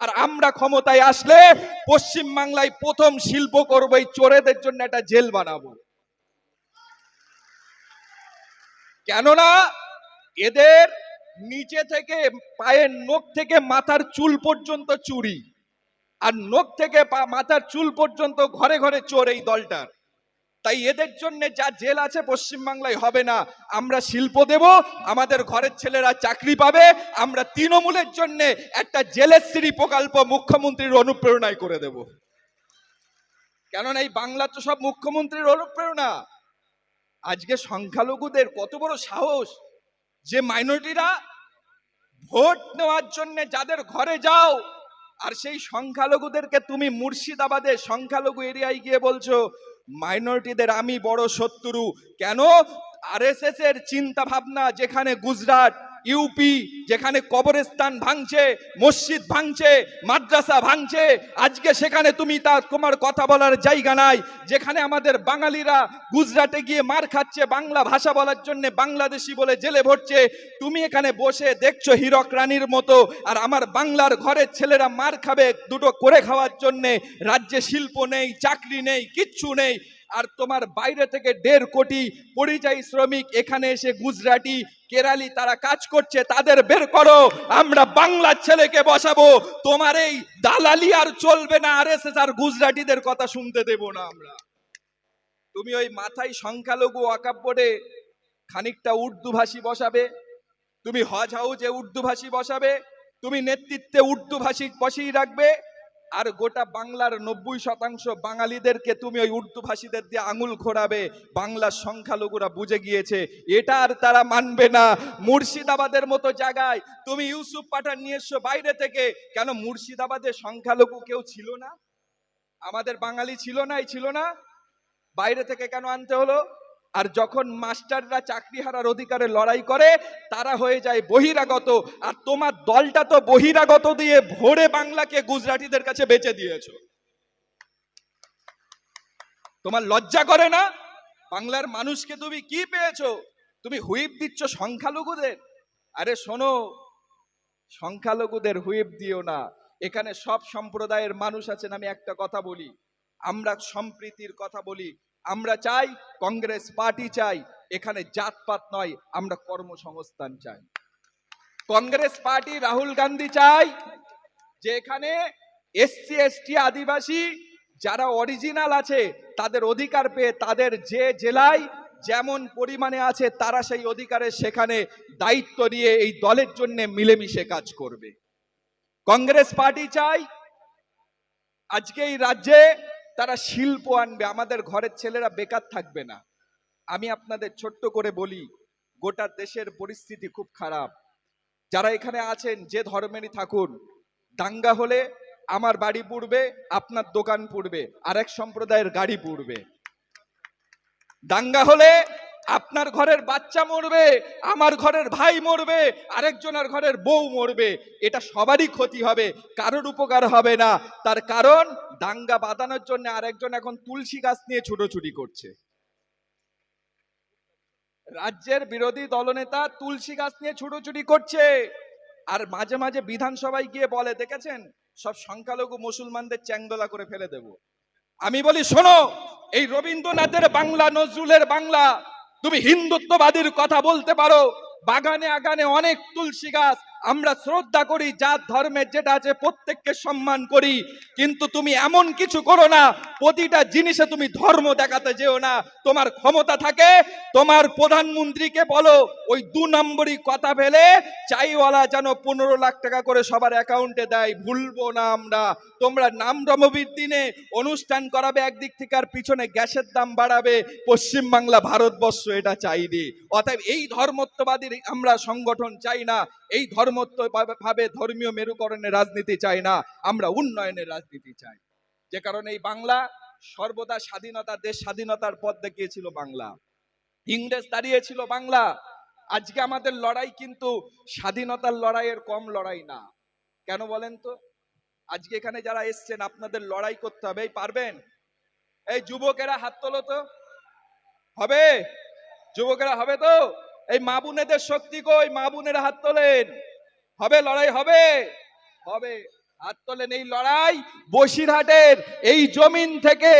আর আমরা ক্ষমতায় আসলে পশ্চিম বাংলায় প্রথম শিল্প করব এই চোরেদের জন্য একটা জেল বানাবো। কেননা এদের নিচে থেকে পায়ের নখ থেকে মাথার চুল পর্যন্ত চুরি। আর নখ থেকে মাথার চুল পর্যন্ত ঘরে ঘরে চোর এই দলটার। তাই এদের জন্য যা জেল আছে পশ্চিমবাংলায় হবে না। আমরা শিল্প দেব, আমাদের ঘরের ছেলেরা চাকরি পাবে, আমরা তৃণমূলের জন্য একটা জেলের শ্রী প্রকল্প মুখ্যমন্ত্রীর অনুপ্রেরণায় করে দেব। কেননা এই বাংলা তো সব মুখ্যমন্ত্রীর অনুপ্রেরণা। আজকে সংখ্যালঘুদের কত বড় সাহস যে মাইনরিটিরা ভোট নেওয়ার জন্য যাদের ঘরে যাও, আর সেই সংখ্যালঘুদেরকে তুমি মুর্শিদাবাদে সংখ্যালঘু এরিয়ায় গিয়ে বলছো মাইনরিটিদের আমি বড় শত্রু। কেন? আরএসএস এর চিন্তা ভাবনা যেখানে গুজরাট ইউপি যেখানে কবরস্থান ভাঙছে, মসজিদ ভাঙছে, মাদ্রাসা ভাঙছে, আজকে সেখানে তুমি তার তোমার কথা বলার জায়গা নাই। যেখানে আমাদের বাঙালিরা গুজরাটে গিয়ে মার খাচ্ছে, বাংলা ভাষা বলার জন্য বাংলাদেশি বলে জেলে ভরছে, তুমি এখানে বসে দেখছ হীরক রানীর মতো, আর আমার বাংলার ঘরের ছেলেরা মার খাবে দুটো করে খাওয়ার জন্যে, রাজ্যে শিল্প নেই, চাকরি নেই, কিচ্ছু নেই। আর তোমার বাইরে থেকে দেড় কোটি পরিযায়ী শ্রমিক এখানে এসে গুজরাটি, কেরালি তারা কাজ করছে, তাদের বের করো, আমরা বাংলার ছেলেকে বসাবো, তোমার এই দালালি আর চলবে না আর এস আর গুজরাটিদের কথা শুনতে দেব না আমরা। তুমি ওই মাথায় সংখ্যালঘু ওয়াকাপ খানিকটা উর্দু ভাষী বসাবে, তুমি হজ হাউজে উর্দু ভাষী বসাবে, তুমি নেতৃত্বে উর্দু ভাষী বসিয়ে রাখবে আর গোটা বাংলার নব্বই শতাংশ বাঙালিদেরকে তুমি ওই উর্দু ভাষীদের দিয়ে আঙুল ঘোরাবে। বাংলার সংখ্যালঘুরা বুঝে গিয়েছে, এটা আর তারা মানবে না। মুর্শিদাবাদের মতো জায়গায় তুমি ইউসুফ পাঠান নিয়ে এসছো বাইরে থেকে। কেন মুর্শিদাবাদে সংখ্যালঘু কেউ ছিল না? আমাদের বাঙালি ছিল না, এই ছিল না? বাইরে থেকে কেন আনতে হলো? আর যখন মাস্টাররা চাকরি হারার অধিকারে লড়াই করে, তারা হয়ে যায় বহিরাগত। আর তোমার দলটা তো বহিরাগত দিয়ে ভোরে বাংলাকে গুজরাটিদের কাছে বেচে দিয়েছ। তোমার লজ্জা করে না? বাংলার মানুষকে তুমি কি পেয়েছ? তুমি হুইপ দিচ্ছ সংখ্যালঘুদের? আরে শোনো, সংখ্যালঘুদের হুইপ দিও না। এখানে সব সম্প্রদায়ের মানুষ আছেন, আমি একটা কথা বলি। আমরা সম্প্রীতির কথা বলি। আমরা চাই, কংগ্রেস পার্টি চাই, এখানে জাতপাত নয়, আমরা কর্মসংস্থান চাই। কংগ্রেস পার্টি রাহুল গান্ধী চাই, যে এখানে এসসি, এসটি আদিবাসী যারা অরিজিনাল আছে, তাদের অধিকার পেয়ে তাদের যে জেলায় যেমন পরিমাণে আছে, তারা সেই অধিকারে সেখানে দায়িত্ব নিয়ে এই দলের জন্য মিলেমিশে কাজ করবে। কংগ্রেস পার্টি চাই, আজকে এই রাজ্যে তারা শিল্প আনবে, আমাদের ঘরের ছেলেরা বেকার থাকবে না। আমি আপনাদের ছোট্ট করে বলি, গোটা দেশের পরিস্থিতি খুব খারাপ। যারা এখানে আছেন, যে ধর্মেরই থাকুন, দাঙ্গা হলে আমার বাড়ি পুড়বে, আপনার দোকান পুড়বে এক সম্প্রদায়ের গাড়ি পুড়বে। দাঙ্গা হলে আপনার ঘরের বাচ্চা মরবে, আমার ঘরের ভাই মরবে, আরেকজনের ঘরের বউ মরবে। এটা সবারই ক্ষতি হবে, কারোর উপকার হবে না। তার কারণ, দাঙ্গা বাঁধানোর জন্য আরেকজন এখন তুলসী গাছ নিয়ে ছুটোছুটি করছে। রাজ্যের বিরোধী দলনেতা তুলসী গাছ নিয়ে ছুটোছুটি করছে। আর মাঝে মাঝে বিধানসভায় গিয়ে বলে, দেখেছেন? সব সংখ্যালঘু মুসলমানদের চ্যাংদোলা করে ফেলে দেব। আমি বলি, শোনো, এই রবীন্দ্রনাথের বাংলা, নজরুলের বাংলা তুমি হিন্দুত্ববাদীর কথা বলতে পারো। বাগানে আগানে অনেক তুলসী গাছ আমরা শ্রদ্ধা করি, যার ধর্মের যেটা আছে প্রত্যেককে সম্মান করি। কিন্তু তুমি এমন কিছু করো না, প্রতিটা জিনিসে তুমি ধর্ম দেখাতে যেও না। তোমার ক্ষমতা থাকে, তোমার প্রধানমন্ত্রীকে বলো, ওই দু নম্বরই কথা ফেলে, চাইওয়ালা যেন পনেরো লাখ টাকা করে সবার অ্যাকাউন্টে দেয়, ভুলবো না আমরা। তোমরা নাম রমবীর দিনে অনুষ্ঠান করাবে, একদিক থেকে আর পিছনে গ্যাসের দাম বাড়াবে, পশ্চিমবাংলা ভারতবর্ষ এটা চাইনি। অতএব এই ধর্মত্ববাদীর আমরা সংগঠন চাই না এই ধর্মত্ব ভাবে ধর্মীয় মেরুকরণের রাজনীতি চাই না, আমরা উন্নয়নের রাজনীতি চাই। যে কারণে এই বাংলা সর্বদা স্বাধীনতা, দেশ স্বাধীনতার পথ দেখিয়েছিল বাংলা। ইংরেজ দাঁড়িয়েছিল বাংলা। আজকে আমাদের লড়াই কিন্তু স্বাধীনতার লড়াইয়ের কম লড়াই না। কেন বলেন তো? আজকে এখানে যারা এসছেন, আপনাদের লড়াই করতে হবে, এই পারবেন? এই যুবকেরা হাত তোলো তো। হবে? যুবকেরা হবে তো? এই মা বোনেদের শক্তি কই? মা বোনেরা হাত তোলেন। হবে লড়াই, হবে। হবে। হাত তোলেন এই লড়াই বসিরহাটের। এই জমিন থেকে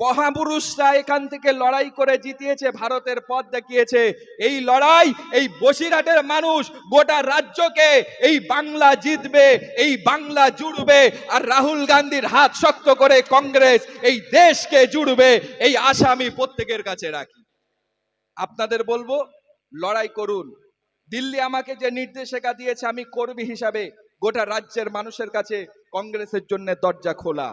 মহাপুরুষরা এখান থেকে লড়াই করে জিতিয়েছে, ভারতের পথ দেখিয়েছে। এই লড়াই এই বসিরহাটের মানুষ গোটা রাজ্যকে এই বাংলা জিতবে, এই বাংলা জুড়বে আর রাহুল গান্ধীর হাত শক্ত করে কংগ্রেস এই দেশকে জুড়বে, এই আশা আমি প্রত্যেকের কাছে রাখি। আপনাদের বলব লড়াই করুন। দিল্লি আমাকে যে নির্দেশিকা দিয়েছে, আমি কর্মী হিসাবে গোটা রাজ্যের মানুষের কাছে কংগ্রেসের জন্য দরজা খোলা।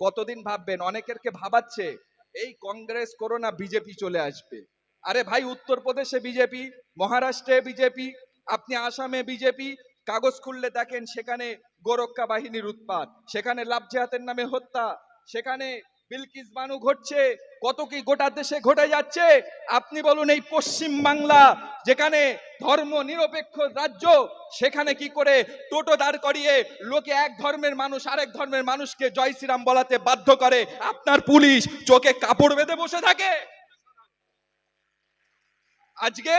কতদিন ভাববেন? অনেকেরকে ভাবাচ্ছে, এই কংগ্রেস করোনা বিজেপি চলে আসবে। আরে ভাই, উত্তরপ্রদেশে বিজেপি, মহারাষ্ট্রে বিজেপি, আপনি আসামে বিজেপি, কাগজ খুললে দেখেন সেখানে গোরক্ষা বাহিনীর উৎপাত, সেখানে লাভজেহাতের নামে হত্যা, সেখানে বিলকিস বানু ঘটছে, কত কি গোটা দেশে ঘটে যাচ্ছে? আপনি বলুন এই পশ্চিম বাংলা, যেখানে ধর্ম নিরপেক্ষ রাজ্য, সেখানে কি করে টোটো দাঁড় করিয়ে লোকে এক ধর্মের মানুষ আরেক ধর্মের মানুষকে জয় শ্রীরাম বলাতে বাধ্য করে, আপনার পুলিশ চোখে কাপড় বেঁধে বসে থাকে? আজকে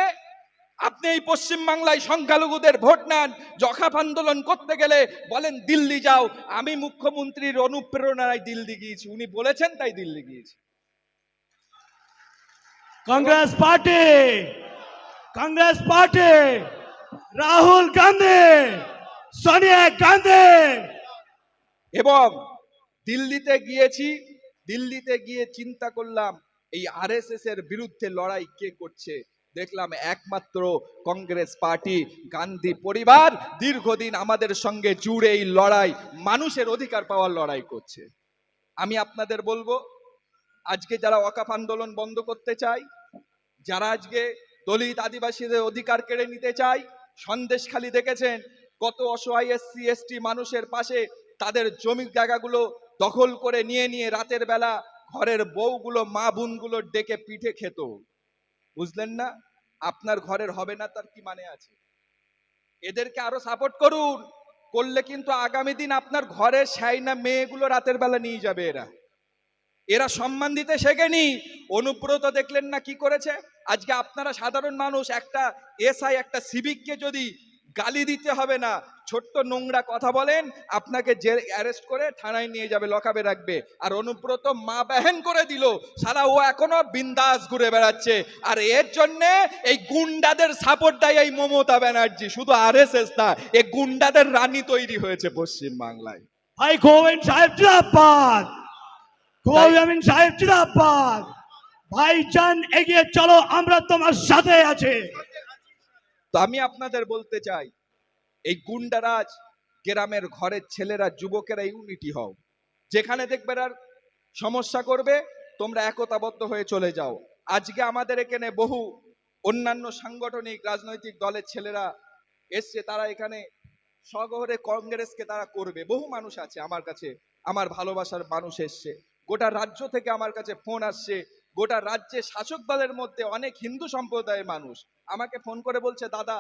আপনি এই পশ্চিমবাংলায় সংখ্যালঘুদের ভোট নেন জখাফ আন্দোলন করতে গেলে বলেন দিল্লি যাও। আমি মুখ্যমন্ত্রীর অনুপ্রেরণায় দিল্লি গিয়েছি। উনি বলেছেন তাই দিল্লি গিয়েছি। Congress party Congress party Rahul Gandhi Sonia Gandhi. এবং দিল্লিতে গিয়েছি দিল্লিতে গিয়ে চিন্তা করলাম এই আরএসএস এর বিরুদ্ধে লড়াই কে করছে? দেখলাম একমাত্র কংগ্রেস পার্টি, গান্ধী পরিবার, দীর্ঘদিন আমাদের সঙ্গে জুড়ে এই লড়াই, মানুষের অধিকার পাওয়ার লড়াই করছে। আমি আপনাদের বলব, আজকে যারা ওয়াকাফ আন্দোলন বন্ধ করতে চায়, যারা আজকে দলিত আদিবাসীদের অধিকার কেড়ে নিতে চায় সন্দেশখালি দেখেছেন কত অসহায় এসসি, এসটি মানুষের পাশে তাদের জমি জায়গাগুলো দখল করে নিয়ে নিয়ে রাতের বেলা ঘরের বউগুলো, মা বোনগুলো ডেকে পিঠে খেত। বুঝলেন না? আপনার ঘরের হবে না তার কি মানে আছে? এদেরকে আরও সাপোর্ট করুন। করলে কিন্তু আগামী দিন আপনার ঘরে সাইনা মেয়েগুলো রাতের বেলা নিয়ে যাবে এরা। এরা সম্মান দিতে শেখেনি। অনুব্রত দেখলেন না কি করেছে? আজকে আপনারা সাধারণ মানুষ একটা এসআই, একটা সিভিককে যদি গালি দিতে হবে না। ছোট্ট নোংরা কথা বলেন আপনাকে জেল অ্যারেস্ট করে থানায় নিয়ে যাবে লকাবে রাখবে। আর অনুব্রত মা বেহেন করে দিল। সারা ও এখনও বিন্দাস ঘুরে বেড়াচ্ছে। আর এর জন্যে এই গুন্ডাদের সাপোর্ট দেয় এই মমতা ব্যানার্জি। শুধু আর এস এস না এ গুন্ডাদের রানী তৈরি হয়েছে পশ্চিম বাংলায় ভাই গোবিন্দ সাহেব চিরাপাদ গোবিন্দ সাহেব ভাই ভাইজান এগিয়ে চলো আমরা তোমার সাথে আছে। তো আমি আপনাদের বলতে চাই, এই গুন্ডারাজ গ্রামের ঘরের ছেলেরা, যুবকেরা ইউনিটি হও। যেখানে দেখবে আর সমস্যা করবে, তোমরা একতাবদ্ধ হয়ে চলে যাও। আজকে আমাদের এখানে বহু অন্যান্য সাংগঠনিক রাজনৈতিক দলের ছেলেরা এসছে, তারা এখানে সগরে কংগ্রেসকে তারা করবে। বহু মানুষ আছে আমার কাছে, আমার ভালোবাসার মানুষ এসছে। গোটা রাজ্য থেকে আমার কাছে ফোন আসছে গোটা রাজ্যে শাসক দলের মধ্যে অনেক হিন্দু সম্প্রদায়ের মানুষ। আমাকে ফোন করে বলছে, দাদা,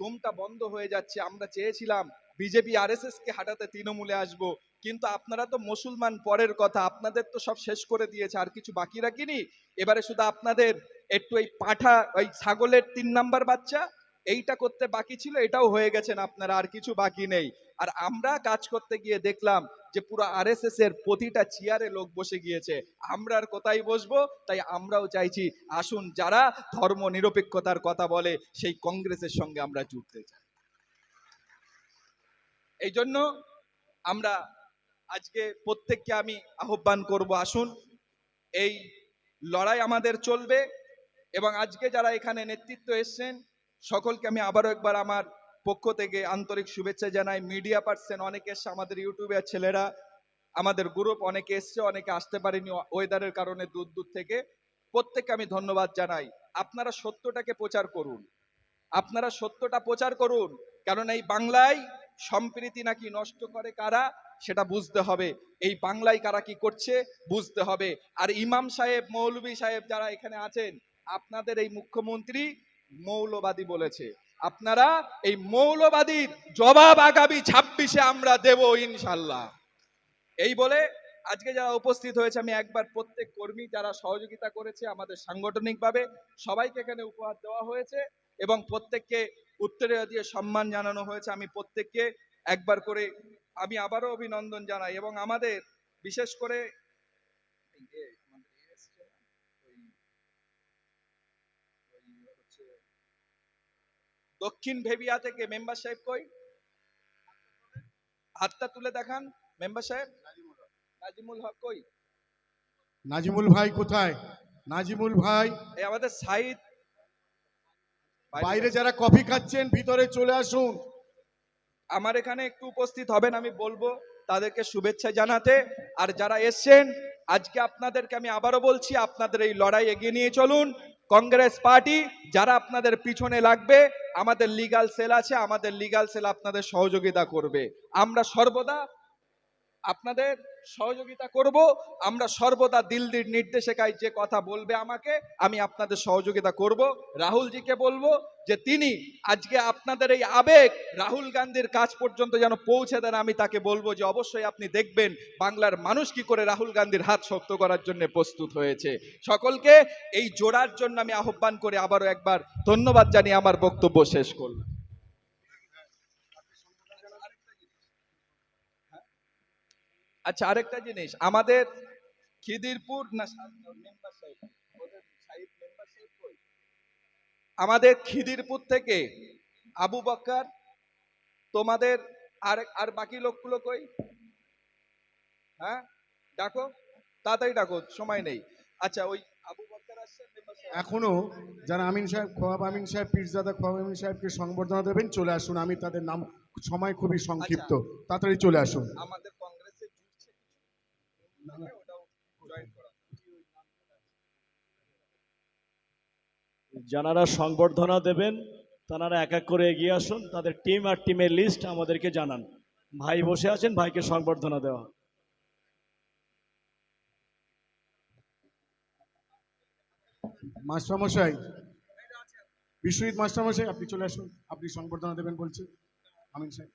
দমটা বন্ধ হয়ে যাচ্ছে, আমরা চেয়েছিলাম বিজেপি আরএসএস কে হাটাতে তৃণমূলে আসব, কিন্তু আপনারা তো মুসলমান পরের কথা, আপনাদের তো সব শেষ করে দিয়েছে, আর কিছু বাকি রাখিনি? এবারে শুধু আপনাদের, একটু এই পাঠা, ওই ছাগলের তিন নাম্বার বাচ্চা এইটা করতে বাকি ছিল, এটাও হয়ে গেছেন আপনারা আর কিছু বাকি নেই। আর আমরা কাজ করতে গিয়ে দেখলাম যে পুরো আরএসএস এর প্রতিটা চেয়ারে লোক বসে গিয়েছে। আমরা আর কোথায় বসবো? তাই আমরাও চাইছি, আসুন যারা ধর্ম নিরপেক্ষতার কথা বলে, সেই কংগ্রেসের সঙ্গে আমরা জুটতে চাই। এই জন্য আমরা আজকে প্রত্যেককে আমি আহ্বান করব, আসুন, এই লড়াই আমাদের চলবে এবং আজকে যারা এখানে নেতৃত্ব এসছেন সকলকে আমি আবারও একবার আমার পক্ষ থেকে আন্তরিক শুভেচ্ছা জানাই। মিডিয়া পার্সন অনেকে এসছে, আমাদের ইউটিউবের ছেলেরা, আমাদের গ্রুপ অনেকে এসছে, অনেকে আসতে পারেনি ওয়েদারের কারণে দূর দূর থেকে। প্রত্যেককে আমি ধন্যবাদ জানাই। আপনারা সত্যটাকে প্রচার করুন। আপনারা সত্যটা প্রচার করুন। কারণ এই বাংলায় সম্প্রীতি নাকি নষ্ট করে কারা, সেটা বুঝতে হবে। এই বাংলায় কারা কি করছে, বুঝতে হবে। আর ইমাম সাহেব, মৌলভী সাহেব যারা এখানে আছেন, আপনাদের এই মুখ্যমন্ত্রী মৌলবাদী বলেছে। আপনারা এই মৌলবাদীর জবাব আগামী ছাব্বিশে আমরা দেব ইনশাল্লাহ এই বলে আজকে যারা উপস্থিত হয়েছে, আমি একবার প্রত্যেক কর্মী যারা সহযোগিতা করেছে আমাদের সাংগঠনিকভাবে, সবাইকে এখানে উপহার দেওয়া হয়েছে এবং প্রত্যেককে উত্তরে দিয়ে সম্মান জানানো হয়েছে। আমি প্রত্যেককে একবার করে, আমি আবারও অভিনন্দন জানাই এবং আমাদের, বিশেষ করে এই যে আমাদের এ এসছে না, ওই- ওই হচ্ছে দক্ষিণ ভেবিয়া থেকে মেম্বার সাহেব কই? হাতটা তুলে দেখান মেম্বার সাহেব। নাজিমুল হক কই? নাজিমুল ভাই কোথায়? নাজিমুল ভাই। এই আমাদের সাইদ। বাইরে। যারা কফি খাচ্ছেন ভিতরে চলে আসুন। আমার এখানে একটু উপস্থিত হবেন আমি বলব তাদেরকে শুভেচ্ছা জানাতে। আর যারা এসছেন আজকে আপনাদেরকে আমি আবারও বলছি আপনাদের এই লড়াই এগিয়ে নিয়ে চলুন। কংগ্রেস পার্টি যারা আপনাদের পিছনে লাগবে আমাদের লিগাল সেল আছে আমাদের লিগাল সেল আপনাদের সহযোগিতা করবে। আমরা সর্বদা আপনাদের সহযোগিতা করব। আমরা সর্বদা দিল্লির নির্দেশিকায় যে কথা বলবে আমাকে, আমি আপনাদের সহযোগিতা করব। রাহুলজিকে বলব যে তিনি আজকে আপনাদের এই আবেগ, রাহুল গান্ধীর কাজ পর্যন্ত যেন পৌঁছে দেন, আমি তাকে বলব যে অবশ্যই আপনি দেখবেন বাংলার মানুষ কি করে রাহুল গান্ধীর হাত শক্ত করার জন্য প্রস্তুত হয়েছে। সকলকে এই জোড়ার জন্য আমি আহ্বান করে আবারও একবার ধন্যবাদ জানিয়ে আমার বক্তব্য শেষ করলাম। আচ্ছা আরেকটা জিনিস। আমাদের খিদিরপুর না? আমাদের খিদিরপুর থেকে আবু বক্কর তোমাদের আর আর বাকি লোকগুলো কই? হ্যাঁ? ডাকো। তাড়াতাড়ি ডাকো সময় নেই। আচ্ছা ওই আবু বক্কর আসছে এখনও যারা আমিন সাহেব খোয়াব আমিন সাহেব পীরজাদা খোয়াব আমিন সাহেবকে সংবর্ধনা দেবেন চলে আসুন। আমি তাদের নাম সময় খুবই সংক্ষিপ্ত। তাড়াতাড়ি চলে আসুন। আমাদের কংগ্রেসে জুটছে কিছু ওটাও জয়েন করা যারা সংবর্ধনা দেবেন তারা এক এক করে এগিয়ে আসুন, তাদের টিম আর টিমের লিস্ট আমাদেরকে জানান। ভাই বসে আছেন, ভাইকে সংবর্ধনা দেওয়া মাস্টারমশাই, বিশ্বজিৎ মাস্টারমশাই, আপনি চলে আসুন, আপনি সংবর্ধনা দেবেন বলছেন আমিন সাহেব।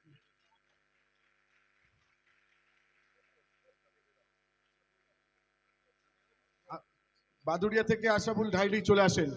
বাদুড়িয়া থেকে আশাফুল ঢাইলি চলে আসেন।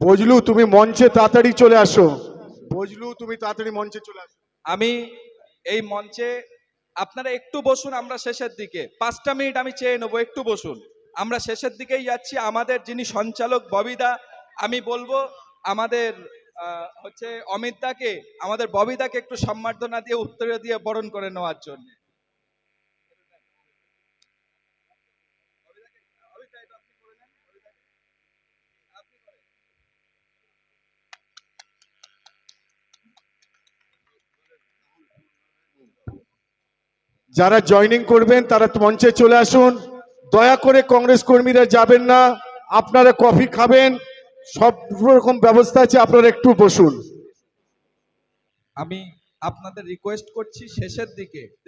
বজলু, তুমি মঞ্চে তাড়াতাড়ি চলে আসো। বজলু, তুমি তাড়াতাড়ি মঞ্চে চলে আসো। আমি এই মঞ্চে আপনারা একটু বসুন আমরা শেষের দিকে। পাঁচটা মিনিট আমি চেয়ে নেব, একটু বসুন। আমরা শেষের দিকেই যাচ্ছি। আমাদের যিনি সঞ্চালক ববিদা, আমি বলব আমাদের হচ্ছে অমিত দাকে আমাদের ববিদাকে একটু সম্মর্ধনা দিয়ে, উত্তরে দিয়ে বরণ করে নেওয়ার জন্য। যারা জয়নিং করবেন, তারা মঞ্চে চলে আসুন। দয়া করে কংগ্রেস কর্মীরা যাবেন না। আপনারা কফি খাবেন। সব রকম ব্যবস্থা আছে, আপনারা একটু বসুন। আমি আপনাদের রিকোয়েস্ট করছি শেষের দিকে।